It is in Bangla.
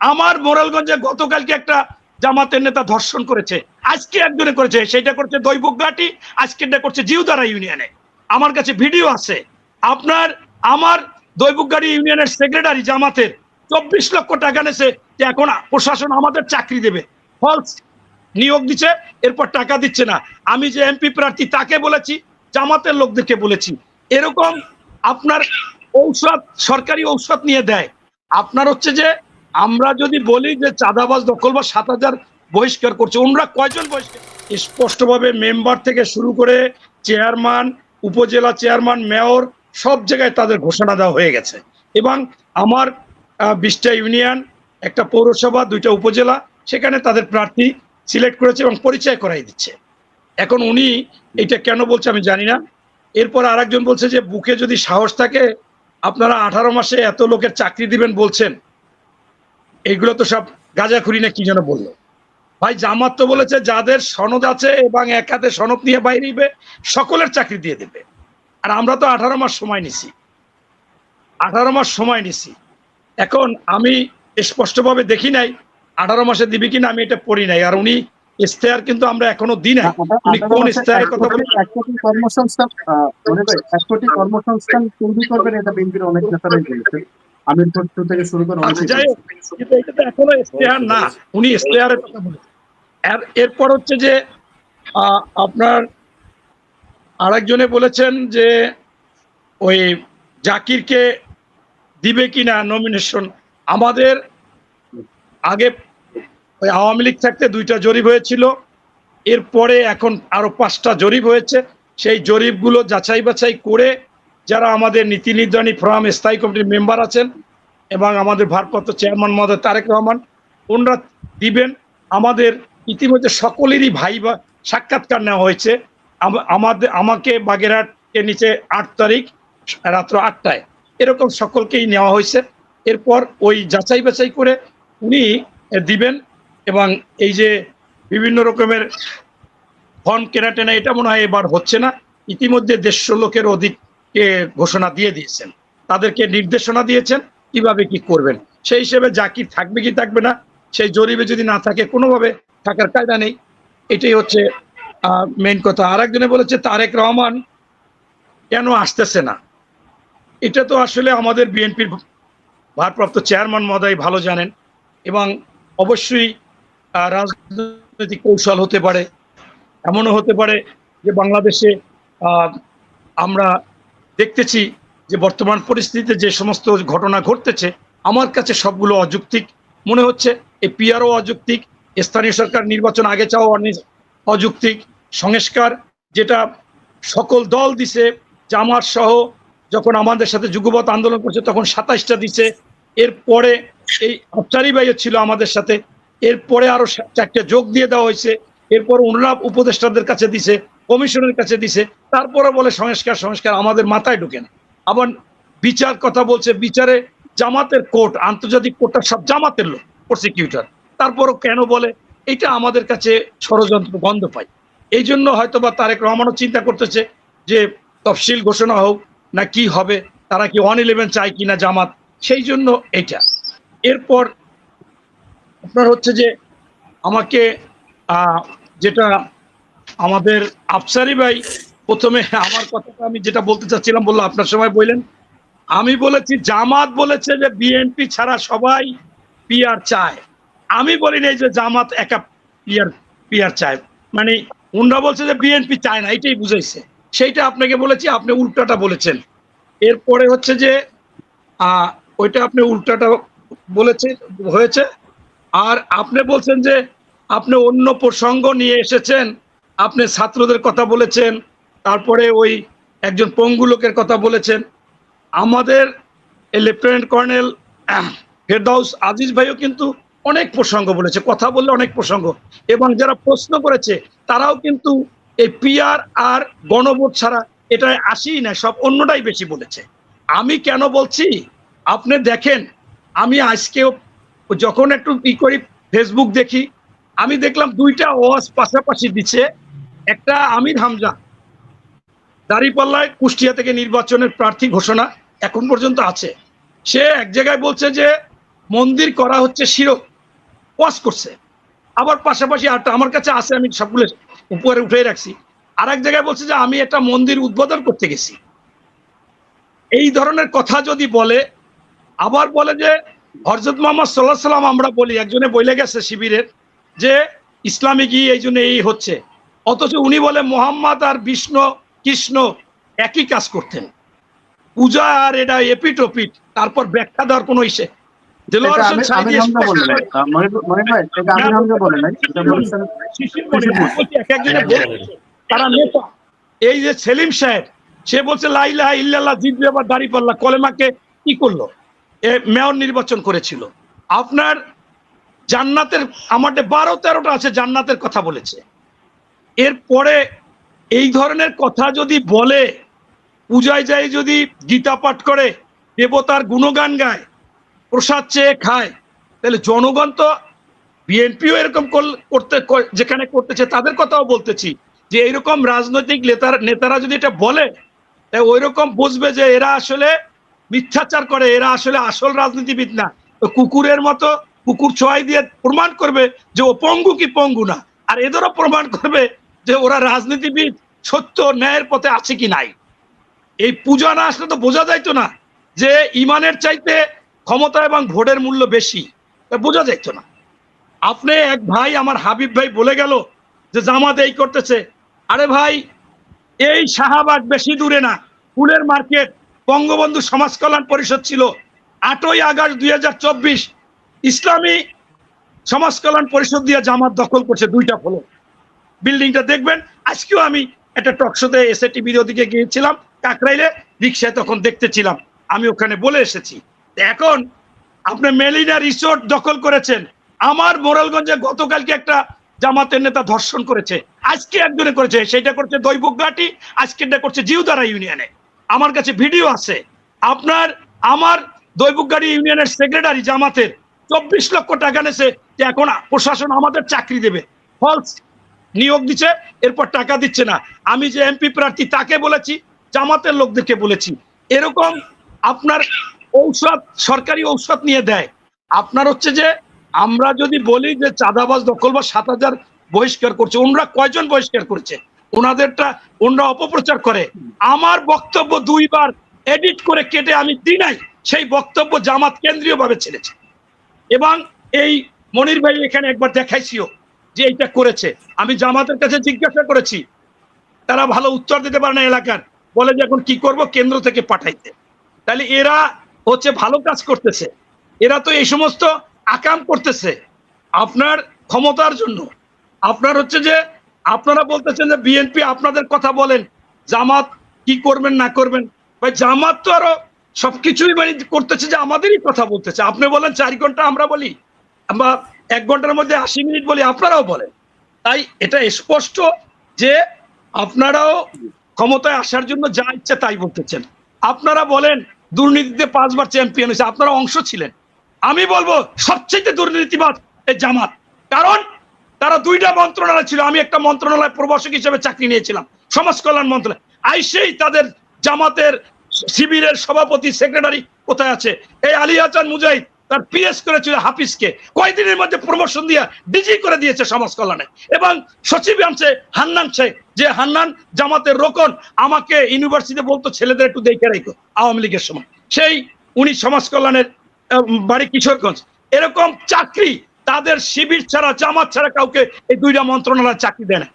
আমার মোরালগঞ্জে গতকালকে একটা জামাতের নেতা ধর্ষণ করেছে। আজকে একজনে করেছে, সেটা করছে দৈবঘাটি আজকেরটা করছে জিউদারা ইউনিয়নে। আমার কাছে ভিডিও আছে। আপনার, আমার দৈবঘাটি ইউনিয়নের সেক্রেটারি জামাতের চব্বিশ লক্ষ টাকা নেছে যে এখন প্রশাসন আমাদের চাকরি দেবে। ফলস নিয়োগ দিচ্ছে, এরপর টাকা দিচ্ছে না। আমি যে এমপি প্রার্থী তাকে বলেছি, জামাতের লোকদেরকে বলেছি। এরকম আপনার ঔষধ, সরকারি ঔষধ নিয়ে দেয়। আপনার হচ্ছে যে আমরা যদি বলি যে চাঁদাবাজ দখল বা সাত হাজার বহিষ্কার করছে ওনারা কয়জন বহিষ্কার? স্পষ্টভাবে মেম্বার থেকে শুরু করে চেয়ারম্যান, উপজেলা চেয়ারম্যান, মেয়র, সব জায়গায় তাদের ঘোষণা দেওয়া হয়ে গেছে। এবং আমার বিশটা ইউনিয়ন, একটা পৌরসভা, দুইটা উপজেলা, সেখানে তাদের প্রার্থী সিলেক্ট করেছে এবং পরিচয় করাই দিচ্ছে। এখন উনি এটা কেন বলছে আমি জানি না। এরপর আরেকজন বলছে যে, বুকে যদি সাহস থাকে, আপনারা আঠারো মাসে এত লোকের চাকরি দিবেন বলছেন। এইগুলো তো সব গাঁজাখুরি না কি যেন বলল? ভাই জামাত তো বলেছে যাদের সনদ আছে এবং এক হাতে সনদ নিয়ে বাইরেবে সকলের চাকরি দিয়ে দেবে। আর আমরা তো আঠারো মাস সময় নিছি। আঠারো মাস সময় নিছি। এখন আমি স্পষ্টভাবে দেখি নাই আঠারো মাসে দিবে কিনা আমি এটা পড়ি নাই। আর উনি ইস্তেহার কিন্তু আমরা এখনও দিই না উনি কোন ইস্তেহারের কথা বলেন এক কোটি কর্মসংস্থান এক কোটি কর্মসংস্থান তৈরি করবেন এটা বিএনপির অনেক নেতারাই বলেছেন আমির টুটু থেকে শুরু করে আচ্ছা, এখনও ইস্তেহার না। উনি ইস্তেহারের কথা বলেছেন। এরপর হচ্ছে যে আপনার আরেকজনে বলেছেন যে ওই জাকিরকে দিবে কিনা নমিনেশন আমাদের আগে ওই আওয়ামী লীগ থাকতে দুইটা জরিপ হয়েছিল। এরপরে এখন আরও পাঁচটা জরিপ হয়েছে। সেই জরিপগুলো যাচাই বাছাই করে যারা আমাদের নীতি নির্ধারণী ফোরাম স্থায়ী কমিটির মেম্বার আছেন এবং আমাদের ভারপ্রাপ্ত চেয়ারম্যান মহোদয় তারেক রহমান, ওনারা দিবেন। আমাদের ইতিমধ্যে সকলেরই ভাই বা সাক্ষাৎকার নেওয়া হয়েছে। আমাদের আমাকে বাগেরহাটের নিচে আট তারিখ রাত্র আটটায় এরকম সকলকেই নেওয়া হয়েছে। এরপর ওই যাচাই বাছাই করে উনি দিবেন এবং এই যে বিভিন্ন রকমের ফর্ম কেনা টেনা, এটা মনে হয় এবার হচ্ছে না। ইতিমধ্যে দেড়শো লোকের অধিককে ঘোষণা দিয়ে দিয়েছেন? তাদেরকে নির্দেশনা দিয়েছেন, কীভাবে কি করবেন? সেই হিসেবে জাকির থাকবে কি থাকবে না, সেই জরিপে যদি না থাকে, কোনোভাবে থাকার কায়দা নেই। এটাই হচ্ছে মেইন কথা। আর একজনে বলেছে, তারেক রহমান কেন আসতেছে না? এটা তো আসলে আমাদের বিএনপির ভারপ্রাপ্ত চেয়ারম্যান মহোদয় ভালো জানেন এবং অবশ্যই রাজনৈতিক কৌশল হতে পারে। এমনও হতে পারে যে বাংলাদেশে আমরা দেখতেছি যে বর্তমান পরিস্থিতিতে যে সমস্ত ঘটনা ঘটতেছে, আমার কাছে সবগুলো অযৌক্তিক। মনে হচ্ছে এই পিআরও অযৌক্তিক, স্থানীয় সরকার নির্বাচন আগে চাওয়া অযৌক্তিক। সংস্কার যেটা সকল দল দিছে, জামাত সহ, যখন আমাদের সাথে যুগবত আন্দোলন করছে, তখন সাতাইশটা দিছে। এরপরে এই আফসারি ভাইও ছিল আমাদের সাথে। এরপরে আরও চারটে যোগ দিয়ে দেওয়া হয়েছে। এরপর ওনারা উপদেষ্টাদের কাছে দিছে। কমিশনের কাছে দিছে তারপরে বলে সংস্কার সংস্কার আমাদের মাথায় ঢুকে না। আবার বিচার কথা বলছে, বিচারে জামাতের কোর্ট, আন্তর্জাতিক কোর্টটা সব জামাতের লোক প্রসিকিউটর তারপরও কেন বলে? এটা আমাদের কাছে ষড়যন্ত্র, গন্ধ পাই এই জন্য হয়তো বা তারেক রহমানও চিন্তা করতেছে যে তফসিল ঘোষণা হোক না কি হবে, তারা কি ওয়ান ইলেভেন চায় কিনা জামাত, সেই জন্য এটা। এরপর আপনার হচ্ছে যে আমাকে যেটা আমাদের আফসারি ভাই প্রথমে আমার কথাটা আমি যেটা বলতে চাচ্ছিলাম, বলল, আপনার সময় বললেন। আমি বলেছি, জামাত বলেছে যে বিএনপি ছাড়া সবাই পিআর চায়। আমি বলি নাই যে জামাত একা পিয়ার পিয়ার চায়। মানে উনরা বলছে যে বিএনপি চায় না, এটাই বুঝাইছে। সেইটা আপনাকে বলেছি, আপনি উল্টাটা বলেছেন। এরপরে হচ্ছে যে ওইটা আপনি উল্টাটা বলেছে, হয়েছে। আর আপনি বলছেন যে আপনি অন্য প্রসঙ্গ নিয়ে এসেছেন আপনি ছাত্রদের কথা বলেছেন, তারপরে ওই একজন পঙ্গু লোকের কথা বলেছেন। আমাদের লেফটেন্যান্ট কর্নেল ফেরদাউস আজিজ ভাইও কিন্তু অনেক প্রসঙ্গ বলেছে, কথা বললে অনেক প্রসঙ্গ। এবং যারা প্রশ্ন করেছে, তারাও কিন্তু এই পিআর আর গণভোট ছাড়া এটা আসেই না সব অন্যটাই বেশি বলেছে। আমি কেন বলছি? আপনি দেখেন, আমি আজকেও যখন একটু ই করি ফেসবুক দেখি, আমি দেখলাম দুইটা ওয়াজ পাশাপাশি দিচ্ছে। একটা আমির হামজা, দাঁড়িপাল্লায় কুষ্টিয়া থেকে নির্বাচনের প্রার্থী ঘোষণা এখন পর্যন্ত আছে। সে এক জায়গায় বলছে যে, মন্দির করা হচ্ছে শিরক ওয়াজ করছে। আবার পাশাপাশি আরটা আমার কাছে আছে, আমি সবগুলো উপরে উঠে রাখছি। আর এক জায়গায় বলছে যে, আমি একটা মন্দির উদ্বোধন করতে গেছি। এই ধরনের কথা যদি বলে, আবার বলে যে হরজত মোহাম্মদ সাল্লাহ সাল্লাম আমরা বলি, একজনে বলে গেছে শিবিরের, যে ইসলামে গিয়ে এই জন্য এই হচ্ছে। অথচ উনি বলে মোহাম্মদ আর বিষ্ণু কৃষ্ণ একই কাজ করতেন। পূজা আর এটা এপিট ওপিট তারপর ব্যাখ্যা দেওয়ার কোনো ইসে। এই যে সেলিম সাহেব সে বলছে লাইলা ইল্লাল্লাহ জিতবে আবার দাড়ি পাল্লা। কলেমাকে কি করল? এ মেয়র নির্বাচন করেছিল। আপনার জান্নাতের আমাদের বারো তেরোটা আছে জান্নাতের কথা বলেছে। এরপরে এই ধরনের কথা যদি বলে, পূজায় যায় যদি গীতা পাঠ করে, দেবতার গুণগান গায়, প্রসাদ চেয়ে খায়, তাহলে জনগণ তো বিএনপিও এরকম করতে যেখানে করতেছে তাদের কথাও বলতেছি, যে এরকম রাজনৈতিক নেতার, নেতারা যদি এটা বলে ওই রকম বুঝবে যে এরা আসলে মিথ্যাচার করে, এরা আসলে আসল রাজনীতিবিদ না। কুকুরের মতো কুকুর ছোঁয়াই দিয়ে প্রমাণ করবে যে ও পঙ্গু কি পঙ্গু না। আর এদেরও প্রমাণ করবে যে ওরা রাজনীতিবিদ, সত্য, ন্যায়ের পথে আছে কি নাই? এই পূজা না আসলে তো বোঝা যাইতো না যে ইমানের চাইতে ক্ষমতা এবং ভোটের মূল্য বেশি। বোঝা যাইতো না। আপনি এক ভাই, আমার হাবিব ভাই বলে গেল যে জামাত এই করতেছে। আরে ভাই, এই শাহবাগ বেশি দূরে না। ফুলের মার্কেট, বঙ্গবন্ধু সমাজ কল্যাণ পরিষদ ছিল। আটই আগস্ট দুই হাজার চব্বিশ ইসলামী সমাজ কল্যাণ পরিষদ দিয়ে জামাত দখল করছে দুইটা ফলক। বিল্ডিংটা দেখবেন। আজকেও আমি একটা টকশোতে এসে টিভির ওদিকে গিয়েছিলাম, কাকরাইলে রিক্সায় তখন দেখতেছিলাম। আমি ওখানে বলে এসেছি। এখন আপনি মেলিনা রিসোর্ট দখল করেছেন। আমার মোরালগঞ্জে গতকালকে একটা জামাতের নেতা ধর্ষণ করেছে। আজকে একজনে করেছে, সেটা করছে দৈবঘাটি আজকেরটা করছে জিউদারা ইউনিয়নে। আমার কাছে ভিডিও আছে। আপনার, আমার দৈবঘাটি ইউনিয়নের সেক্রেটারি জামাতের চব্বিশ লক্ষ টাকা নেছে এখন প্রশাসন আমাদের চাকরি দেবে। ফলস নিয়োগ দিচ্ছে, এরপর টাকা দিচ্ছে না। আমি যে এমপি প্রার্থী তাকে বলেছি, জামাতের লোকদেরকে বলেছি। এরকম আপনার ঔষধ, সরকারি ঔষধ নিয়ে দেয়। আপনার হচ্ছে যে, আমরা যদি বলি যে চাঁদাবাজ দখল বা সাত হাজার বহিষ্কার করছে, ওনারা কয়জন বহিষ্কার করছে? ওনাদেরটা, ওনারা অপপ্রচার করে। আমার বক্তব্য দুইবার এডিট করে কেটে আমি দিই নাই, সেই বক্তব্য জামাত কেন্দ্রীয়ভাবে ছেড়েছে। এবং এই মনির ভাই এখানে একবার দেখাইছিও। যে এইটা করেছে। আমি জামাতের কাছে জিজ্ঞাসা করেছি। তারা ভালো উত্তর দিতে পারে না এলাকার। বলে যে এখন কি করব, কেন্দ্র থেকে পাঠাইতে। তাহলে এরা হচ্ছে ভালো কাজ করতেছে। এরা তো এই সমস্ত আকাম করতেছে। আপনার ক্ষমতার জন্য। আপনার হচ্ছে যে, আপনারা বলতেছেন যে বিএনপি আপনাদের কথা বলেন। জামাত কি করবেন, না করবেন? ভাই, জামাত তো আরও সবকিছুই মানে করতেছে যে আমাদেরই কথা বলতেছে। আপনি বলেন, চার ঘণ্টা আমরা বলি। আমরা এক ঘণ্টার মধ্যে আশি মিনিট বলি, আপনারাও বলেন। তাই এটা স্পষ্ট যে আপনারাও ক্ষমতায় আসার জন্য যা ইচ্ছে তাই বলতেছেন। আপনারা বলেন, দুর্নীতিতে পাঁচবার চ্যাম্পিয়ন হয়েছে, আপনারা অংশ ছিলেন। আমি বলব সবচেয়ে দুর্নীতিবাদ এই জামাত। কারণ তারা দুইটা মন্ত্রণালয় ছিল, আমি একটা মন্ত্রণালয় প্রবাসক হিসেবে চাকরি নিয়েছিলাম, সমাজ কল্যাণ মন্ত্রণালয়। আইসেই তাদের জামাতের শিবিরের সভাপতি, সেক্রেটারি কোথায় আছে? এই আলী হাসান মুজাহিদ তার পিএস করেছিল হাফিজকে। কয়দিনের মধ্যে প্রমোশন দিয়ে ডিজি করে দিয়েছে সমাজ কল্যাণে। এবং সচিব আনছে হান্নান শেখ যে হান্নান, জামাতের রোকন, আমাকে ইউনিভার্সিটি বলতো, ছেলেদের একটু দেখে রাখো আওয়ামী লীগের সময়। সেই উনি সমাজ কল্যাণের বাড়ি কিশোরগঞ্জ। এরকম চাকরি তাদের শিবির ছাড়া, জামাত ছাড়া কাউকে এই দুইটা মন্ত্রণালয় চাকরি দেয় না।